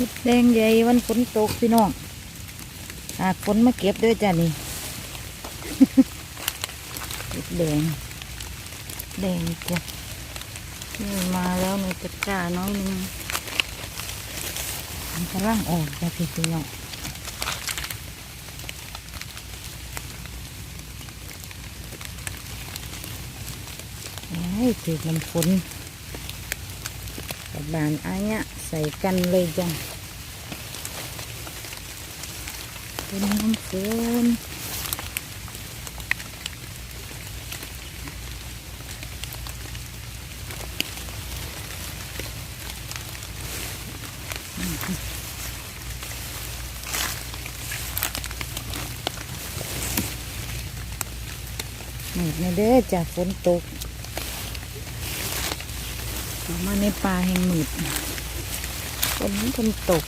เห็ดแดงใหญ่วันฝนตกพี่น้องหาฝนมาเก็บด้วยจ้ะนี่เห็ดแดงแดงจ้ะนี่มาแล้วในตะกร้าน้อยหนึงมันกำลังออกจ้ะพี่พี่น้องไอ้ถือมันฝนกับบานอ้ายเนี่ยใส่กันเลยจ้ะ เป็นน้ำฝนหมืดในเด้อจากฝนตกออกมาในป่าแห่งหมืดฝนฝนตก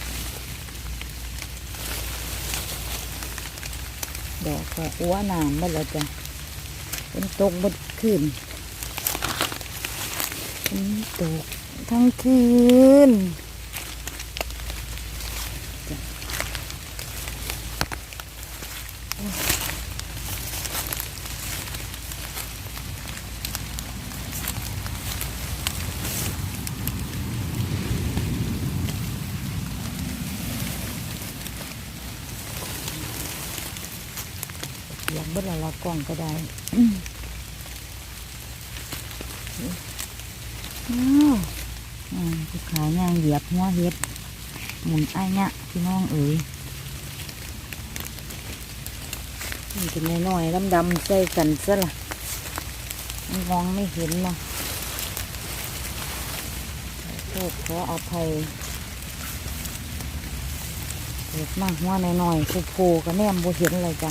ดอกก็อ้วน้ำมาแล้วจ้ะฝนตกบดคืนฝนตกทั้งคืนจ้ะโอ้ย อยาก เบิดละละกล่องก็ได้อ้าวอืมผู้ขายย่างเหยียบหัวเห็ดหมุนไอ้เนี่ยพี่น้องเอ๋ยนี่เป็นน้อยๆดำๆใส่กันซะละมันมองไม่เห็นเนาะโทษขออภัยเกิดมากหัวน้อยๆโผล่ๆก็แนมบ่เห็นเลยจ้ะ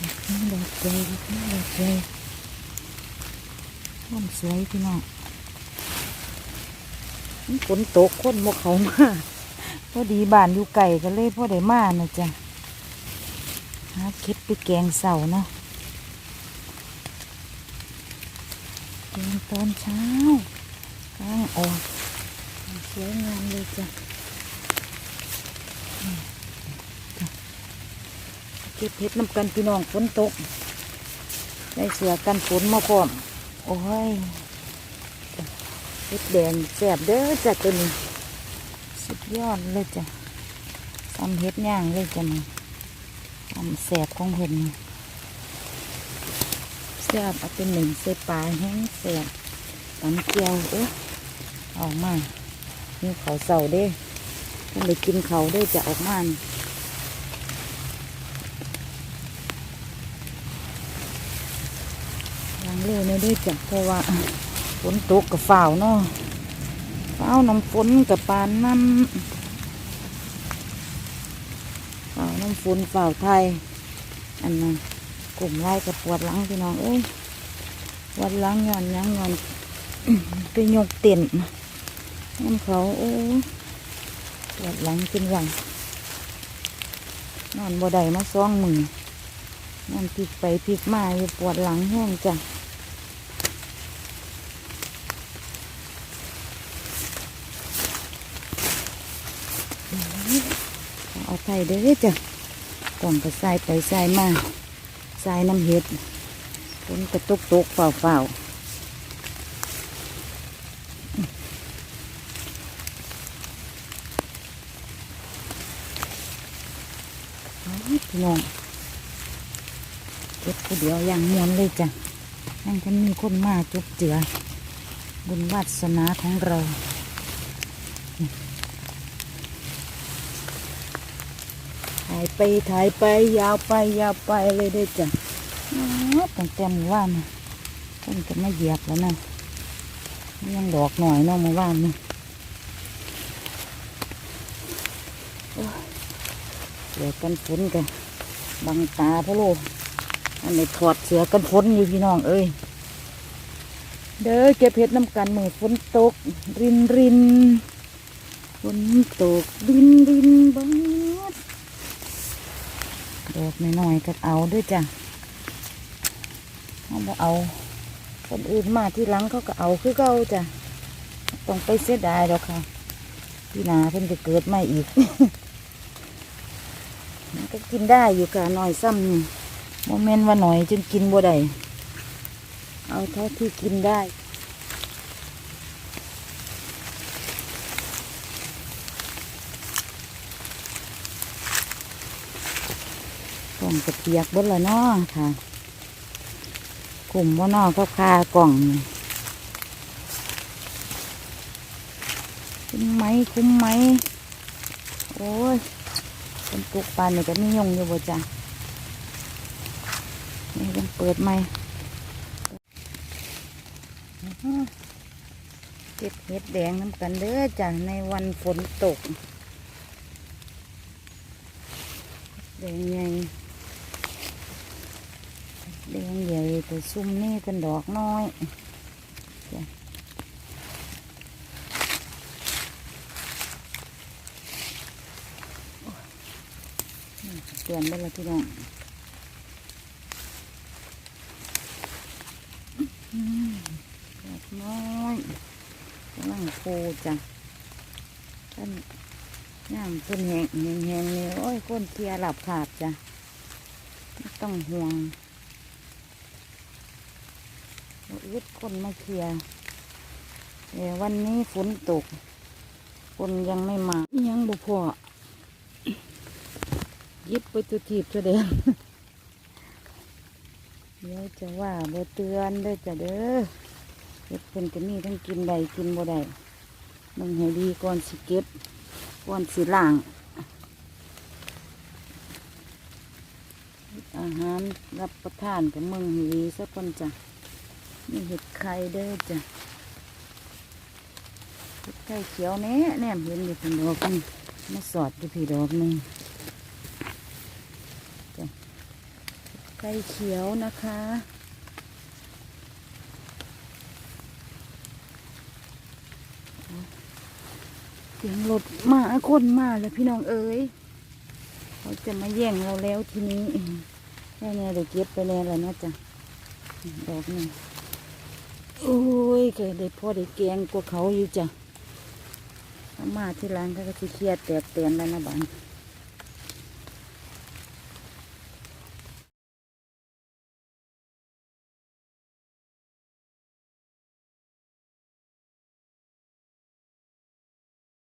ดอกใหญ่นี่ดอกใหญ่ต้นสวยพี่น้องมันฝนตกคนมกเขามาพอดีบ้านอยู่ไก่กันเลยพ่อได้มานะจ๊ะหาเก็ดไปแกงเสาเนาะแกงตอนเช้ากลางออกสวยงามเลยจ้ะ เก็บเห็ดน้ำกันพี่น้องฝนตก ได้เสือกันฝนมาพร้อม โอ้ยเห็ดแดงแสบเด้อจ้ะตัวนี้สุดยอดเลยจ้ะทำเห็ดย่างเลยจ้ะนี่ทำแสบของเพิ่นแสบเอาเป็นหนึ่งใส่ปลาแห้งแสบตำเจียวเอ้ยออกมานี่เขาเสาเด้เพิ่ได้กินเขาวเด้อจะออกมานี่ ล้าง เร็วเลยด้วยจ้ะเพราะว่าฝนตกกับฝ่าวเนาะฝ่าวน้ำฝนกับปานน้ำฝ่าวน้ำฝนฝ่าวไทย อันนั้นกลุ่มไล่กับปวดหลังพี่น้องเอ้ยปวดหลังย้อนยังย้อนไปยกเต็นน้ำเขาโอ้ปวดหลังเป็นหลังนอนบ่ได้มาซ่องมือนั่นพลิกไปพลิกมาอยู่ปวดหลังแห้งจ้ะ เอาไปเด้อจ้ะกล่องก็ใส่ไปใส่มาใส่น้ำเห็ดฝนกระตุกตกเปล่าเปล่าๆเอาพี่น้องเก็บผู้เดียวอย่างมวนเลยจ้ะยังกันมีคนมาจุบเจือ บุญวาสนาของเรา ถ่ายไปถ่ายไปยาวไปยาวไปเลยเด้จ้ะอ๋อตั้งแต่เมื่อวานะต้นจะไม่เหยียบแล้วนะยังดอกหน่อยนาะเมื่อวานนี่โอ้ยเดี๋ยวกันฝนกันบังตาพะโลอันนี้ถอดเสือกันฝนอยู่พี่น้องเอ้ยเด้อเก็บเห็ดน้ำกันมือฝนตก รินรินฝนตกรินรินบัง ดอกน้อยๆก็เอาด้วยจ้ะเขาบ่เอาคนอื่นมาที่หลังเขาก็เอาคือเก่าจ้ะต้องไปเสียดายหรอกค่ะพี่นาเพิ่นจะเกิดใหม่อีกมันก็กินได้อยู่ค่ะหน่อยซ้ำโมเมนต์ว่าหน่อยจนกินบ่ได้เอาเท่าที่กินได้ กล่องกระเปียกบดละเนาะค่ะ กลุ่มว่านอก็คากล่องคุ้มไหมคุ้มไหมโอ้ยเป็นตุกปลานนี่ยก็มียงอยู่บ่จ้ะนี่ยังเปิดไหมเก็บเห็ดแดงน้ำกันเด้อจ้ะในวันฝนตกแดงให ญ่แดงใหญ่แต่ซุ่มนี่เป็นดอกน้อยเตือนได้แล้วพี่น้องดอกน้อยกำลังโคจ้ะท่านย่างเพิ่นแหงแหงแหงนี่โอ้ยก้นเคลียรหลับขาดจ้ะไม่ต้องห่วง ยึดคนมาเคลียร์วันนี้ฝนตก คนยังไม่มา ยังบุพอยึดไปตัวทีบตัวเดียวเดี๋ยวจะว่าบ่เตือนเด้จะเด้อเฮ็ดเพิ่นก็มีทั้งกินได้กินบ่ได้มึงให้ดีก่อนสิเก็บก่อนสิล้าง อาหารรับประทานกับมึงให้ดีสักคนจ้ะ นี่เห็ดไข่เด้อจ้ะเห็ดไข่เขียวแน่แนมเห็นอยู่เป็นดอกนี่มาสอดอยู่พี่ดอกหนึงจ้ะไข่เขียวนะคะเสียงรถมาคนมาแล้วพี่น้องเอ๋ยเขาจะมาแย่งเราแล้วทีนี้แค่นี้เดี๋ยวเก็บไปแล้วแล้วนะจ๊ะดอกหนึ่ง โอ้ยเคยได้พ่อได้แกงกว่าเขาอยู่จ้ะมาที่ร้านก็จะเครียดแตกเตียนแล้วนะบ้าน